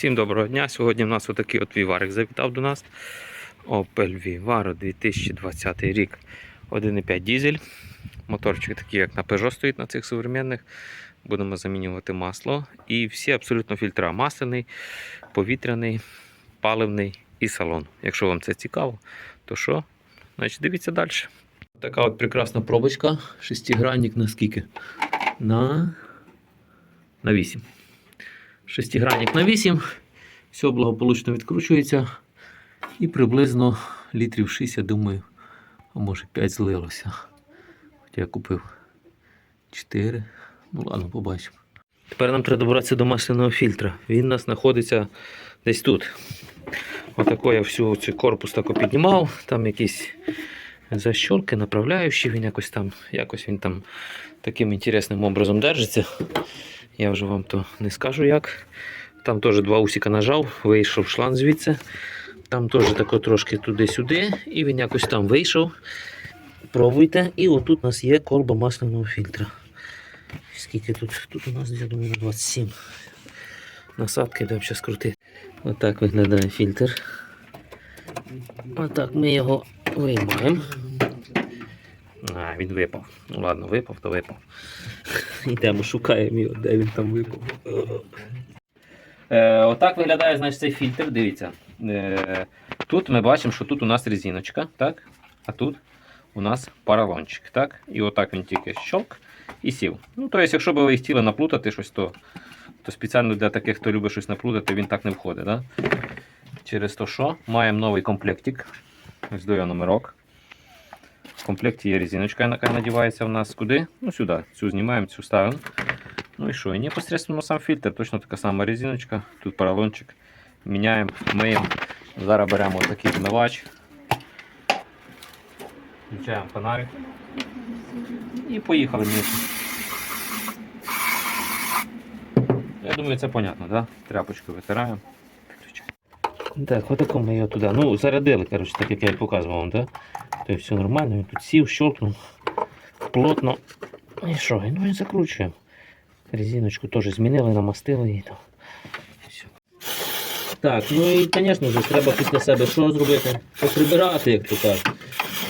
Всім доброго дня. Сьогодні в нас отакий от віварик завітав до нас. Opel Vivaro 2020 рік. 1,5 дізель. Моторчик такий, як на Peugeot стоїть на цих современних. Будемо замінювати масло. І всі абсолютно фільтра. Масляний, повітряний, паливний і салон. Якщо вам це цікаво, то що? Значить дивіться далі. Така от прекрасна пробочка. Шестигранник на скільки? На, на 8. Шестигранник на 8. Все благополучно відкручується. І приблизно літрів 6, я думаю, а може 5 злилося. Хоча я купив 4. Ну ладно, побачимо. Тепер нам треба добратися до масляного фільтра. Він у нас знаходиться десь тут. Отако я всю цей корпус тако піднімав. Там якісь защолки, направляючі, він якось там, якось він там таким інтересним образом держиться. Я вже вам то не скажу як. Там теж два усіка нажав, вийшов шланг звідси. Там теж тако трошки туди-сюди, і він якось там вийшов. Пробуйте. І отут у нас є колба масляного фільтра. Скільки тут? Тут у нас, я думаю, 27 насадки, де зараз крутити. Отак виглядає фільтр. Отак ми його виймаємо. А, він випав. Ну ладно, випав, то випав. Йдемо, шукаємо його, де він там випав. Е, отак виглядає значить, цей фільтр. Дивіться. Е, тут ми бачимо, що тут у нас резиночка, так? а тут у нас поролончик. Так? І отак він тільки щелк і сів. Ну, тобто, якщо б ви хотіли наплутати щось, то, то спеціально для таких, хто любить щось наплутати, він так не входить. Да? Через то що маємо новий комплектик. Ось до номерок. В комплекті є резиночка, яка надівається в нас куди? Ну сюди. Цю знімаємо, цю ставимо. Ну і що? І непосредственно сам фільтр, точно така сама резиночка. Тут поролончик. Міняємо, миємо. Зараз беремо такий змивач. Включаємо фонарик. І поїхали мити. Я думаю, це понятно, да? Тряпочку витираємо. Так, отако ми його туди. Ну, зарядили, коротше, так як я і показував вам, да? То все нормально, він тут сів, щелкнув плотно. І що? Ну і закручуємо. Резиночку теж змінили, намастили її. там. Так, ну і, звісно ж, треба після себе що зробити? Поприбирати, як то кажуть.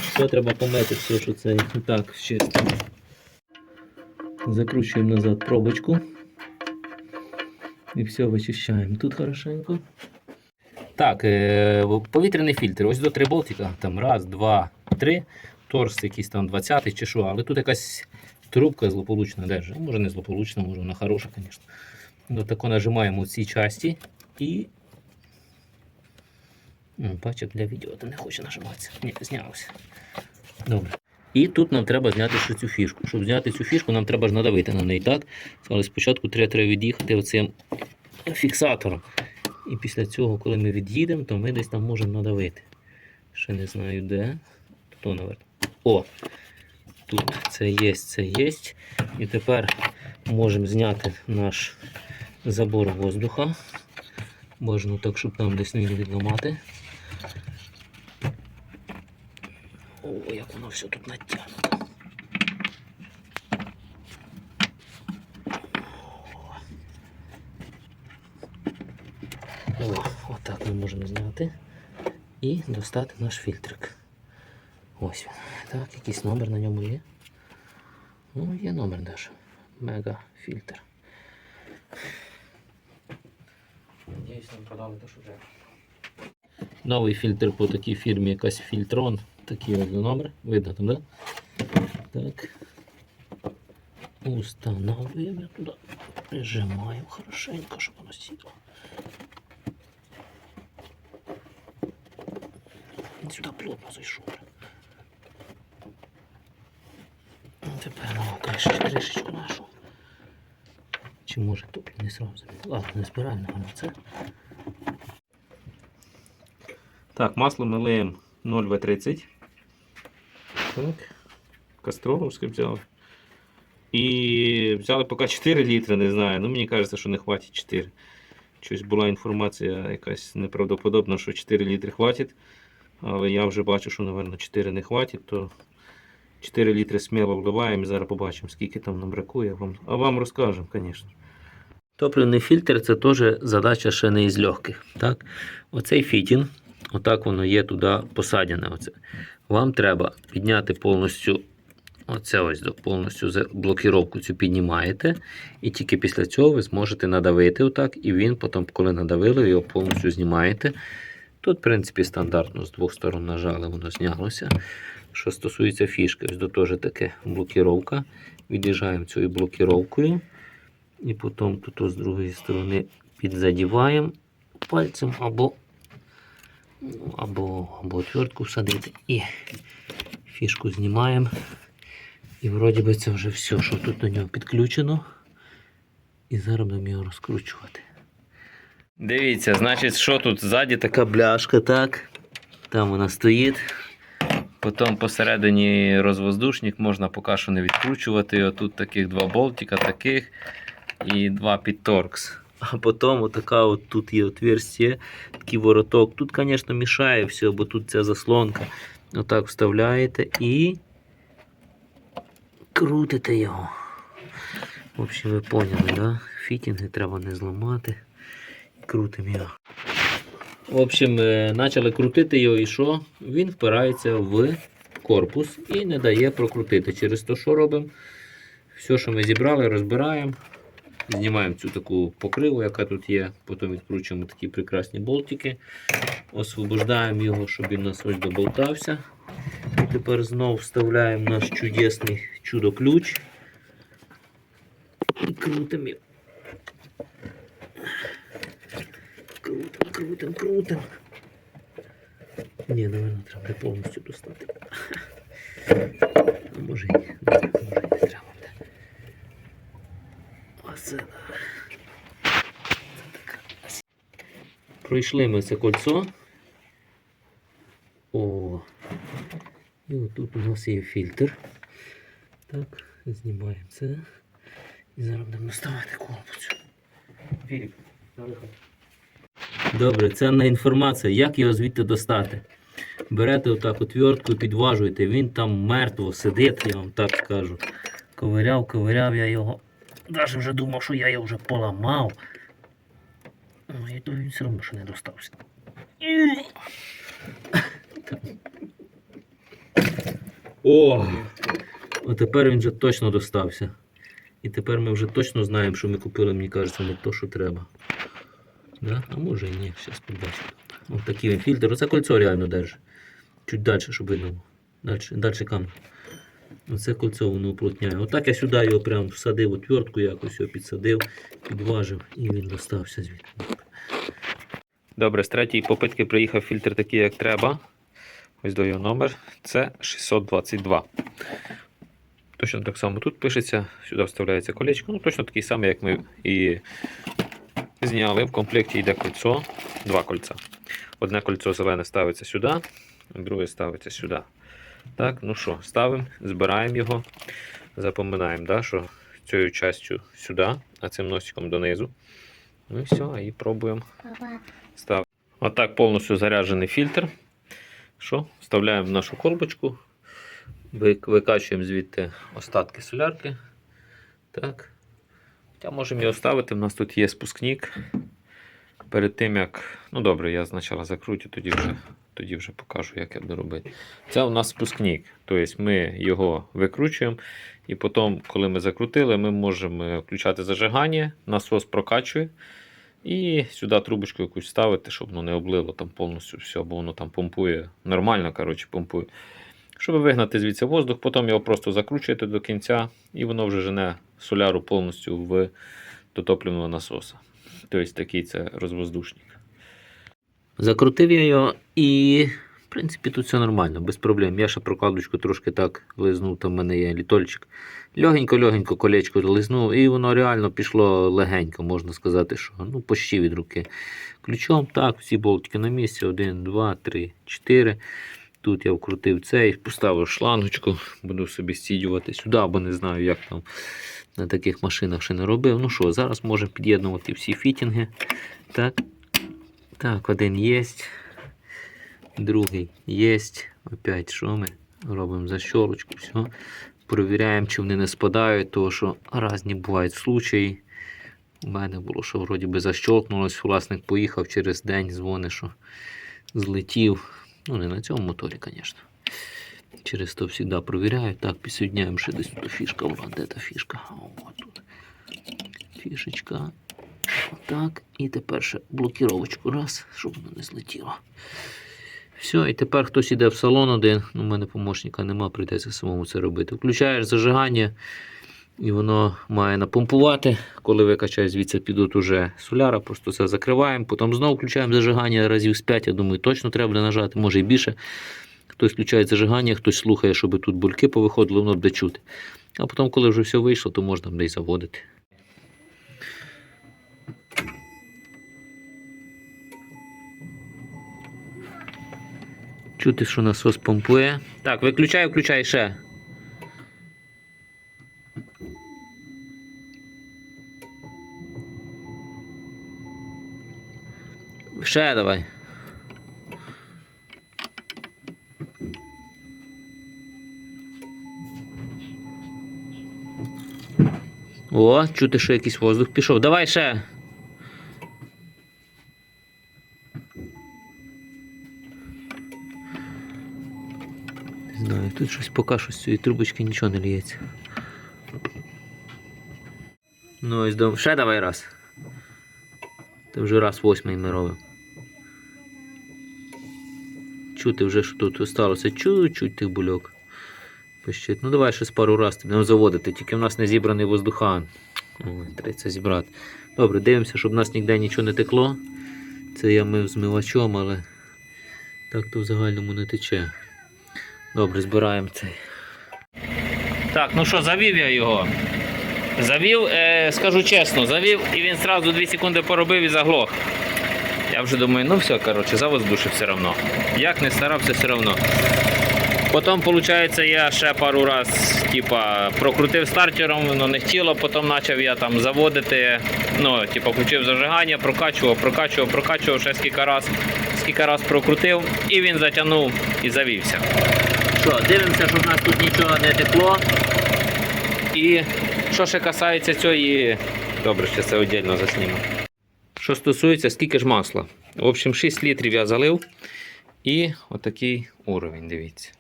Все треба помити, все, що це так чисто. Закручуємо назад пробочку. І все вичищаємо. Тут хорошенько. Так, е, повітряний фільтр. Ось до три болтика. Там раз, два, три. Торс якийсь там 20 чи що, але тут якась трубка злополучна держить. Може не злополучна, може вона хороша, звісно. До тако нажимаємо ці часті і. М, для відео то не хоче нажиматися. Ні, знялося. Добре. І тут нам треба зняти ще цю фішку. Щоб зняти цю фішку, нам треба ж надавити на неї, так? Але спочатку треба, треба від'їхати оцим фіксатором. І після цього, коли ми від'їдемо, то ми десь там можемо надавити. Ще не знаю де. Хто наверх? О! Тут це є, це є. І тепер можемо зняти наш забор воздуха. Бажано так, щоб там десь не відламати. О, як воно все тут натягнуто. О, отак ми можемо зняти і достати наш фільтрик. Ось він. Так, якийсь номер на ньому є. Ну, є номер даже. Мега фільтр. Надіюсь, нам продали те, треба. Новий фільтр по такій фірмі, якась фільтрон. Такий ось номер. Видно там, да? Так. Устанавливаємо туди. Прижимаємо хорошенько, щоб воно сіло. Він сюди плотно зайшов. Ну, Тепер ну, кришечку, кришечку нашу. Чи може тут не сразу замінити? Ладно, не збираємо на це. Так, масло ми лиємо 0В30. Так. Кастровське взяли. І взяли поки 4 літри, не знаю. Ну, мені кажеться, що не хватить 4. Щось була інформація якась неправдоподобна, що 4 літри хватить. Але я вже бачу, що, мабуть, 4 не хватить, то 4 літри сміло вливаємо і зараз побачимо, скільки там нам бракує. Вам- А вам розкажемо, звісно. Топливний фільтр це теж задача ще не із легких. Так? Оцей фітінг, отак воно є туди посадяне. Оце. Вам треба підняти повністю оце ось повністю блокіровку цю піднімаєте. І тільки після цього ви зможете надавити отак, і він потім, коли надавили, його повністю знімаєте. Тут, в принципі, стандартно з двох сторон нажали, воно знялося. Що стосується фішки, ось до теж таке блокіровка. Від'їжджаємо цією блокіровкою. І потім тут з другої сторони підзадіваємо пальцем або, або, або отвертку всадити. І фішку знімаємо. І вроді би це вже все, що тут до нього підключено. І зараз будемо його розкручувати. Дивіться, значить, що тут ззаді така бляшка, так? Там вона стоїть. Потім посередині розвоздушник можна поки що не відкручувати. Отут таких два болтика, таких і два під торкс. А потім отака от тут є отверстие, такий вороток. Тут, звісно, мішає все, бо тут ця заслонка. Отак вставляєте і крутите його. В общем, ви поняли, да? Фітінги треба не зламати. Крутимо його. В общем, е, почали крутити його і що? Він впирається в корпус і не дає прокрутити. Через те, що робимо? Все, що ми зібрали, розбираємо. Знімаємо цю таку покриву, яка тут є. Потім відкручуємо такі прекрасні болтики. Освобождаємо його, щоб він нас ось доболтався. І тепер знову вставляємо наш чудесний чудо-ключ. І крутимо. його. Крутим, крутим. Ні, напевно, треба буде повністю достати. А може і ні, може і не треба. Оце да. Пройшли ми це кольцо. О. І отут у нас є фільтр. Так, знімаємо це. І зараз будемо наставати корпус. Філіп, наверху. Добре, ценна інформація. Як його звідти достати? Берете отак отвертку, підважуєте, він там мертво сидить, я вам так скажу. Ковиряв, ковиряв я його. Навіть вже думав, що я його вже поламав. Ну, і то він все одно ще не достався. О! О, тепер він вже точно достався. І тепер ми вже точно знаємо, що ми купили, мені кажеться, не то, що треба. Да? А може і ні, зараз побачимо. Ось такий він фільтр. Оце кольцо реально держить. Чуть далі, щоб видно. Далі, далі камера. Оце кольцо воно уплотняє. Отак я сюди його прям всадив отвертку, якось його підсадив, підважив і він достався звідти. Добре, з третьої попитки приїхав фільтр такий, як треба. Ось його номер. Це 622. Точно так само тут пишеться, сюди вставляється колечко. Ну, точно такий самий, як ми і зняли. В комплекті йде кольцо, два кольця. Одне кольцо зелене ставиться сюди, друге ставиться сюди. Так, ну що, ставимо, збираємо його, запоминаємо, да, що цією частю сюди, а цим носиком донизу. Ну і все, і пробуємо ставити. Отак повністю заряджений фільтр. Що? Вставляємо в нашу колбочку, викачуємо звідти остатки солярки. Так. Хоча можемо його ставити, у нас тут є спускник. Перед тим як. Ну добре, я спочатку закрутю, тоді вже, тоді вже покажу, як я буду робити. Це у нас спускник. Тобто ми його викручуємо, і потім, коли ми закрутили, ми можемо включати зажигання, насос прокачує. І сюди трубочку якусь ставити, щоб воно не облило там повністю все, бо воно там помпує. Нормально, коротше, помпує. Щоб вигнати звідси воздух, потім його просто закручуєте до кінця, і воно вже жене соляру повністю в дотопливного насоса. Тобто такий це розвоздушник. Закрутив я його і, в принципі, тут все нормально, без проблем. Я ще прокладочку трошки так лизнув, там в мене є літольчик. Легенько-легенько колечко лизнув, і воно реально пішло легенько, можна сказати, що ну, почти від руки. Ключом, так, всі болтики на місці. Один, два, три, чотири. Тут я вкрутив цей, поставив шлангочку, буду собі стідювати сюди, бо не знаю, як там на таких машинах ще не робив. Ну що, зараз можемо під'єднувати всі фітінги. Так, так один є, другий є. Опять що ми робимо защолочку, все. Провіряємо, чи вони не спадають, тому що різні бувають случаї. У мене було, що вроді би защолкнулось, власник поїхав через день, дзвонить, що злетів. Ну, не на цьому моторі, звісно. Через то завжди провіряю. Так, підсоединяємо ще десь тут фішка. Де та фішка? О, тут. Фішечка. Так. І тепер ще блокіровочку. Раз, щоб воно не злетіло. Все, і тепер хтось іде в салон один. Ну, у мене помощника нема, прийдеться самому це робити. Включаєш зажигання, і воно має напомпувати. Коли викачає звідси підуть уже соляра, просто це закриваємо, потім знову включаємо зажигання разів з 5. Я думаю, точно треба буде нажати, може і більше. Хтось включає зажигання, хтось слухає, щоб тут бульки повиходили, воно буде чути. А потім, коли вже все вийшло, то можна буде й заводити. Чути, що насос помпує. Так, виключай, включай ще. Ще давай. О, чути, що якийсь воздух пішов. Давай ще. Не знаю, тут щось поки що з цієї трубочки нічого не ліється. Ну ось дом. Ще давай раз. Це вже раз восьмий ми робимо. Чути вже, що тут осталося чуть-чуть тих бульок. Пищить. Ну давай з пару раз будемо заводити, тільки в нас не зібраний воздухан. Ой, треба зібрати. Добре, дивимося, щоб в нас ніде нічого не текло. Це я мив змивачом, але так то в загальному не тече. Добре, збираємо цей. Так, ну що, завів я його. Завів, е, скажу чесно, завів і він одразу 2 секунди поробив і заглох. Я вже думаю, ну все, коротше, завоздушив все одно. Як не старався, все одно. Потім, виходить, я ще пару раз типа, прокрутив стартером, воно не хотіло, потім почав я там заводити, ну, типа, включив зажигання, прокачував, прокачував, прокачував ще скільки раз, скільки раз прокрутив, і він затягнув і завівся. Що, дивимося, щоб в нас тут нічого не текло. І що ще касається цієї. Добре, ще це віддільно засніму. Що стосується, скільки ж масла. В общем, 6 літрів я залив. І отакий уровень, дивіться.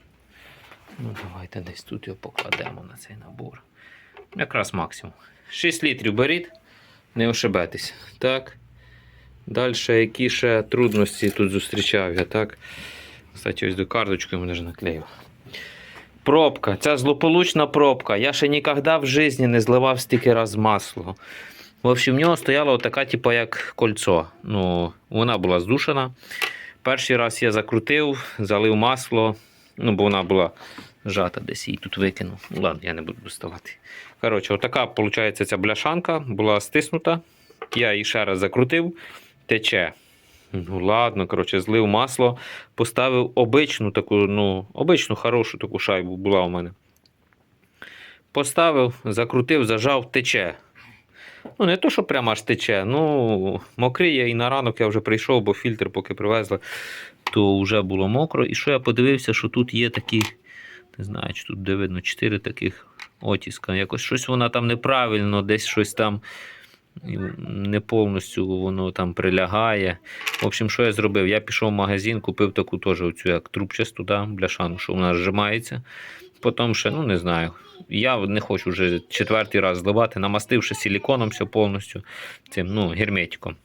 Ну, давайте десь тут його покладемо на цей набор. Якраз максимум. 6 літрів беріть, не ошибетесь. Так. Далі, які ще трудності тут зустрічав я, так? Кстати, ось до карточки мене ж наклеїв. Пробка. Ця злополучна пробка. Я ще ніколи в житті не зливав стільки раз масло. В общем, в нього стояла така, типу, як кольцо. Ну, вона була здушена. Перший раз я закрутив, залив масло. Ну, бо вона була жата, десь її тут викинув. Ну, ладно, я не буду доставати. Коротше, отака, виходить, ця бляшанка була стиснута. Я її ще раз закрутив, тече. Ну ладно, коротше, злив масло, поставив обичну таку, ну, обичну хорошу таку шайбу була у мене. Поставив, закрутив, зажав, тече. Ну, не то, що прямо аж тече. Ну, мокріє і на ранок я вже прийшов, бо фільтр, поки привезли, то вже було мокро. І що я подивився, що тут є такі, не знаю, чи тут де видно, 4 таких отіска. Якось щось вона там неправильно, десь щось там не повністю воно там прилягає. В общем, що я зробив? Я пішов в магазин, купив таку теж оцю як трубчасту, да, бляшану, що вона зжимається. Потім ще, ну не знаю. Я не хочу вже четвертий раз зливати, намастивши силіконом все повністю цим ну, герметиком.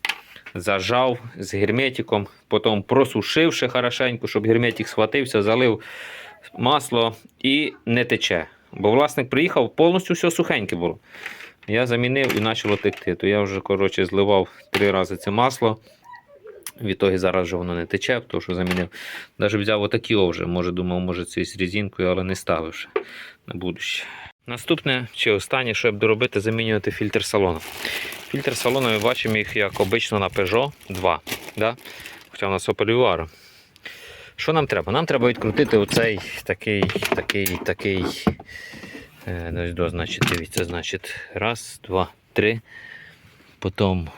Зажав з герметиком, потім просушивши хорошенько, щоб герметик схватився, залив масло і не тече. Бо власник приїхав, повністю все сухеньке було. Я замінив і почало текти. То я вже коротше, зливав три рази це масло. Відтоді зараз вже воно не тече, тому що замінив. Навіть взяв отакі вже. Може, думав, може це з резинкою, але не ставивши на будуще. Наступне чи останнє, що я буду робити, замінювати фільтр салону. Фільтр салону ми бачимо їх, як обично на Peugeot 2. Да? Хоча у нас Opel. Що нам треба? Нам треба відкрутити оцей такий, такий, такий. Е, до, значить, дивіться, значить, раз, два, три. Потім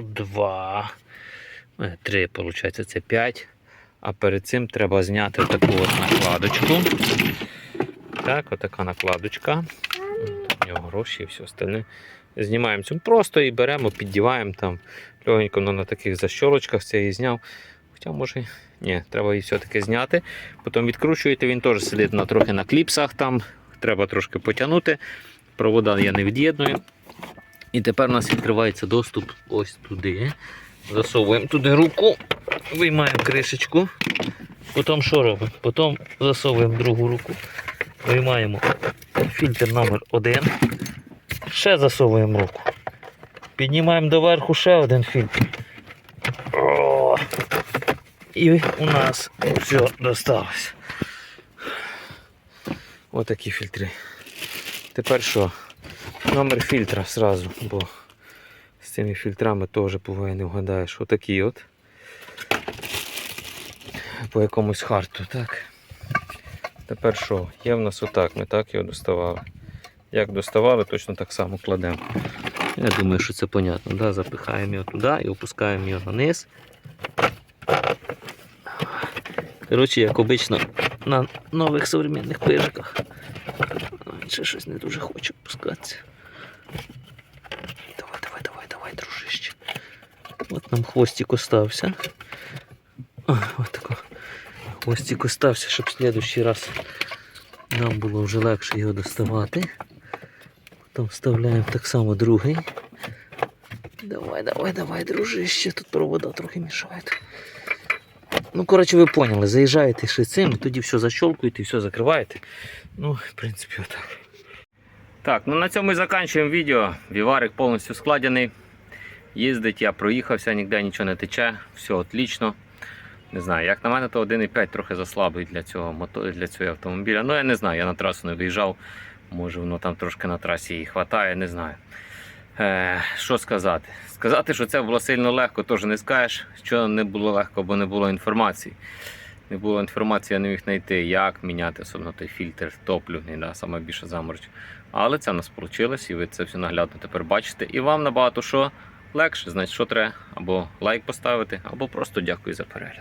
два. Е, Три, виходить, це п'ять. А перед цим треба зняти таку от накладочку. Так, отака накладочка. У нього гроші і все остальне. Знімаємо цю просто і беремо, піддіваємо там легенько ну, на таких защолочках, це її зняв. Хоча може. Ні, треба її все-таки зняти. Потім відкручуєте, він теж сидить на, трохи на кліпсах там. Треба трошки потягнути. Провода я не від'єдную. І тепер у нас відкривається доступ ось туди. Засовуємо туди руку, виймаємо кришечку. Потім що робимо? Потім засовуємо другу руку, виймаємо фільтр номер 1 Ще засовуємо руку. Піднімаємо доверху ще один фільтр. О! І у нас все досталось. Отакі фільтри. Тепер що? Номер фільтра сразу, бо з цими фільтрами теж буває не вгадаєш. Отакий от. По якомусь харту, так. Тепер що? Є в нас отак, ми так його доставали. Як доставали, точно так само кладемо. Я думаю, що це понятно. Да? Запихаємо його туди і опускаємо його вниз. Коротше, як обично на нових современних пижиках. Ще щось не дуже хочу опускатися. Давай, давай, давай, давай, дружище. От нам хвостик остався. Ой, от тако. Хвостик остався, щоб в следующий раз нам було вже легше його доставати. Потім вставляємо так само другий. Давай, давай, давай, дружище, тут провода трохи мішають. Ну, коротше, ви поняли, заїжджаєте ще цим, тоді все защолкуєте і все закриваєте. Ну, в принципі, отак. Так, ну на цьому і закінчуємо відео. Віварик повністю складений. Їздить, я проїхався, ніде нічого не тече, все отлично. Не знаю, як на мене, то 1,5 трохи заслабий для цього мото- для цього автомобіля. Ну, я не знаю, я на трасу не виїжджав. Може, воно там трошки на трасі і хватає, не знаю. Е, що сказати? Сказати, що це було сильно легко, теж не скажеш. Що не було легко, бо не було інформації. Не було інформації, я не міг знайти, як міняти особливо той фільтр топливний, да, саме більше заморочь. Але це в нас вийшло, і ви це все наглядно тепер бачите. І вам набагато що легше, значить, що треба або лайк поставити, або просто дякую за перегляд.